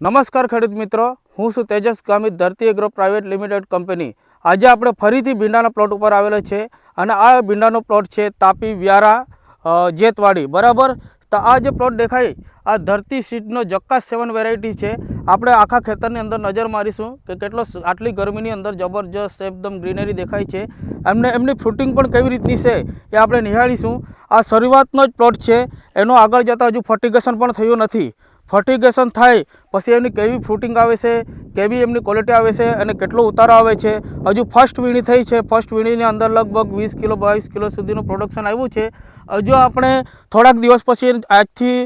નમસ્કાર ખેડૂત મિત્રો, હું છું તેજસ ગામિત ધરતી એગ્રો પ્રાઇવેટ લિમિટેડ કંપની. આજે આપણે ફરીથી ભીંડાના પ્લોટ ઉપર આવેલા છે અને આ ભીંડાનો પ્લોટ છે તાપી વ્યારા જેતવાડી. બરાબર? તો આ જે પ્લોટ દેખાય, આ ધરતી સીટનો જક્કાસ સેવન વેરાયટી છે. આપણે આખા ખેતરની અંદર નજર મારીશું કે કેટલો આટલી ગરમીની અંદર જબરજસ્ત એકદમ ગ્રીનરી દેખાય છે. એમને, એમની ફ્રૂટિંગ પણ કેવી રીતની છે એ આપણે નિહાળીશું. આ શરૂઆતનો જ પ્લોટ છે, એનો આગળ જતાં હજુ ફર્ટિગેશન પણ થયું નથી. ફર્ટિગેશન થાય, પછી એમની કેવી ફ્રૂટિંગ આવે છે, કેવી એમની ક્વોલિટી આવે છે અને કેટલો ઉતારો આવે છે. હજુ ફર્સ્ટ વીણી થઈ છે. ફર્સ્ટ વીણીની અંદર લગભગ વીસ કિલો, બાવીસ કિલો સુધીનું પ્રોડક્શન આવ્યું છે. હજુ આપણે થોડાક દિવસ પછી, આજથી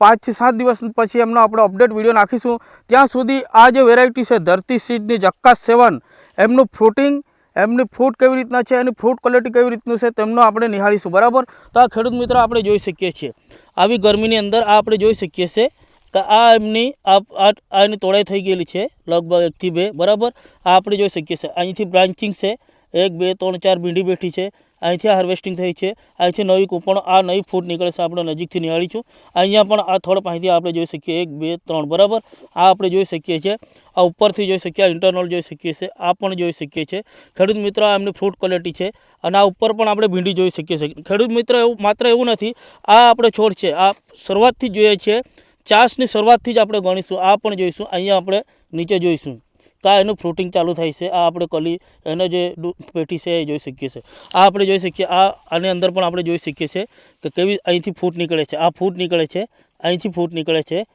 પાંચથી સાત દિવસ પછી એમનો આપણે અપડેટ વીડિયો નાખીશું. ત્યાં સુધી આ જે વેરાયટી છે, ધરતી સીડની જક્કાસ સેવન, એમનું ફ્રૂટિંગ એમની ફ્રૂટ કેવી રીતના છે, એની ફ્રૂટ ક્વોલિટી કેવી રીતનું છે, તેમનો આપણે નિહાળીશું. બરાબર? તો આ ખેડૂત મિત્રો આપણે જોઈ શકીએ છીએ. આવી ગરમીની અંદર આ આપણે જોઈ શકીએ છીએ કે આ એમની આ આ- આ એની તોડાઈ થઈ ગયેલી છે, લગભગ એકથી બે, બરાબર? આ આપણે જોઈ શકીએ છીએ. અહીંથી બ્રાન્ચિંગ છે. એક, બે, ત્રણ, ચાર ભીંડી બેઠી છે. અહીંથી હાર્વેસ્ટિંગ થઈ છે. અહીંથી નવી કૂપણ, આ નવી ફૂટ નીકળે છે આપણે નજીકથી નિહાળીશું. અહીંયા પણ આ થોડ અહીંથી આપણે જોઈ શકીએ. એક, બે, ત્રણ, બરાબર? આ આપણે જોઈ શકીએ છીએ. આ ઉપરથી જોઈ શકીએ, આ ઇન્ટરનલ જોઈ શકીએ છીએ. આ પણ જોઈ શકીએ છીએ. ખેડૂત મિત્રો, આ એમની ફ્રૂટ ક્વોલિટી છે. અને આ ઉપર પણ આપણે ભીંડી જોઈ શકીએ છીએ. ખેડૂત મિત્ર, એવું માત્ર એવું નથી. આ આપણે છોડ છે. આ શરૂઆતથી જોઈએ છીએ. ચાસની શરૂઆતથી જ આપણે ગણીશું. આ પણ જોઈશું. અહીંયા આપણે નીચે જોઈશું. કા એનું ફ્રૂટિંગ ચાલુ થાય છે. આ આપણે કલી, એનો જે પેટી છે એ જોઈ શકીએ છીએ. આ આપણે જોઈ શકીએ, આ આની અંદર પણ આપણે જોઈ શકીએ છીએ કે કેવી અહીંથી ફૂટ નીકળે છે. આ ફૂટ નીકળે છે. અહીંથી ફૂટ નીકળે છે.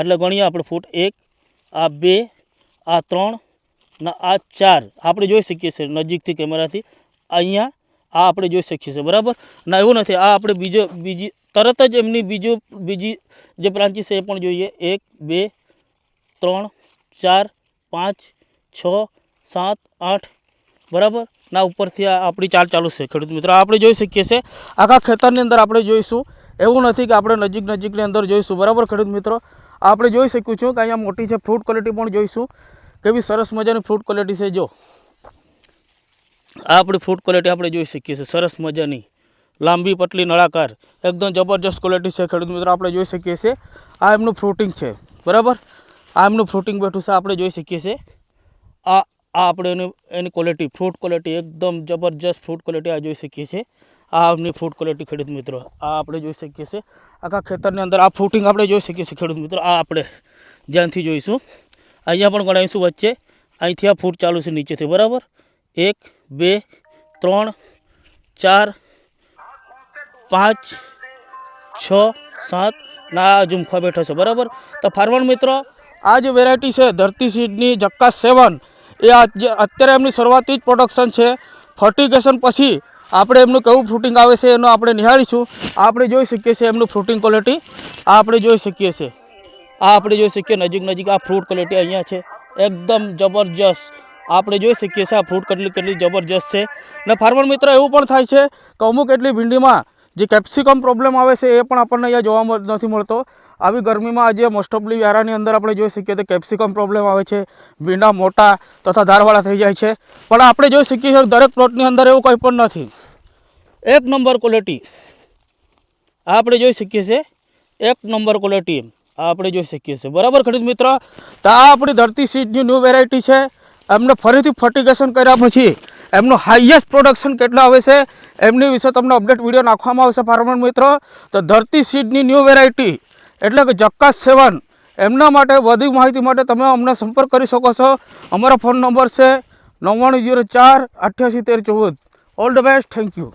એટલે ગણીએ આપણે ફૂટ એક, આ બે, આ ત્રણ, ને, આ ચાર. આપણે જોઈ શકીએ છીએ નજીકથી કેમેરાથી. અહીંયા આ આપણે જોઈ શકીએ છીએ, બરાબર? ના, એવું નથી. આ આપણે બીજો, બીજી, તરત જ એમની બીજું, બીજી જે બ્રાન્ચીસ છે એ પણ જોઈએ. એક, બે, ત્રણ, ચાર, પાંચ, છ, સાત, આઠ, બરાબર? ના, ઉપરથી આ આપણી ચાલ ચાલુ છે, ખેડૂત મિત્રો. આપણે જોઈ શકીએ છીએ. આખા ખેતરની અંદર આપણે જોઈશું. એવું નથી કે આપણે નજીક નજીકની અંદર જોઈશું, બરાબર ખેડૂત મિત્રો? આપણે જોઈ શકીએ છું કે અહીંયા મોટી છે ફ્રૂટ ક્વોલિટી પણ જોઈશું. કેવી સરસ મજાની ફ્રૂટ ક્વોલિટી છે, જો. આ આપણી ફ્રૂટ ક્વોલિટી આપણે જોઈ શકીએ છીએ. સરસ મજાની લાંબી પટલી નળાકાર, એકદમ જબરજસ્ત ક્વોલિટી છે ખેડૂત મિત્રો, આપણે જોઈ શકીએ છીએ. આ એમનું ફ્રૂટિંગ છે, બરાબર? આ એમનું ફ્રૂટિંગ બેઠું છે, આપણે જોઈ શકીએ છીએ. આ આ આપણે એની એની ક્વોલિટી ફ્રૂટ ક્વોલિટી એકદમ જબરજસ્ત ફ્રૂટ ક્વોલિટી આ જોઈ શકીએ છીએ. આ એમની ફ્રૂટ ક્વોલિટી ખેડૂત મિત્રો, આ આપણે જોઈ શકીએ છીએ. આખા ખેતરની અંદર આ ફ્રૂટિંગ આપણે જોઈ શકીએ છીએ ખેડૂત મિત્રો, આ આપણે જ્યાંથી જોઈશું. અહીંયા પણ ગણાવીશું વચ્ચે. અહીંથી આ ફૂટ ચાલુ છે નીચેથી, બરાબર? એક બે, ત્રણ, ચાર, પાંચ, છ, સાત. ના ઝુમખા બેઠો છે, બરાબર? તો ફાર્મર મિત્રો, આ જે વેરાયટી છે, ધરતી સીડની જક્કા સેવન, એ અત્યારે એમની શરૂઆતી જ પ્રોડક્શન છે. ફર્ટિગેશન પછી આપણે એમનું કેવું ફ્રૂટિંગ આવે છે એનું આપણે નિહાળીશું. આપણે જોઈ શકીએ છીએ એમનું ફ્રૂટિંગ ક્વોલિટી આ આપણે જોઈ શકીએ છીએ. આ આપણે જોઈ શકીએ નજીક નજીક આ ફ્રૂટ ક્વોલિટી અહીંયા છે. એકદમ જબરજસ્ત આપણે જોઈ શકીએ છીએ આ ફ્રૂટ કેટલી કેટલી જબરજસ્ત છે. ને ફાર્મર મિત્ર, એવું પણ થાય છે કે અમુક એટલી ભીંડીમાં જે કેપ્સિકમ પ્રોબ્લેમ આવે છે એ પણ આપણને અહીંયા જોવા નથી મળતો. આવી ગરમીમાં આજે મોસ્ટ ઓફલી વ્યારાની અંદર આપણે જોઈ શકીએ તો કેપ્સિકમ પ્રોબ્લેમ આવે છે, ભીંડા મોટા તથા ધારવાળા થઈ જાય છે. પણ આપણે જોઈ શકીએ છીએ દરેક પ્લોટની અંદર એવું કંઈ પણ નથી. એક નંબર ક્વોલિટી આપણે જોઈ શકીએ છીએ એક નંબર ક્વોલિટી આ આપણે જોઈ શકીએ છીએ. બરાબર ખરીદ મિત્ર? તો આ આપણી ધરતી સીડની ન્યૂ વેરાયટી છે. એમને ફરીથી ફર્ટિગેશન કર્યા પછી એમનું હાઈએસ્ટ પ્રોડક્શન કેટલા આવે છે, એમની વિશે તમને અપડેટ વીડિયો નાખવામાં આવશે ફાર્મર મિત્રો. તો ધરતી સીડની ન્યૂ વેરાયટી એટલે કે જક્કાસ સેવન, એમના માટે વધુ માહિતી માટે તમે અમને સંપર્ક કરી શકો છો. અમારો ફોન નંબર છે નવ્વાણું જીરો ચાર અઠ્યાસી તેર ચૌદ. All the best thank you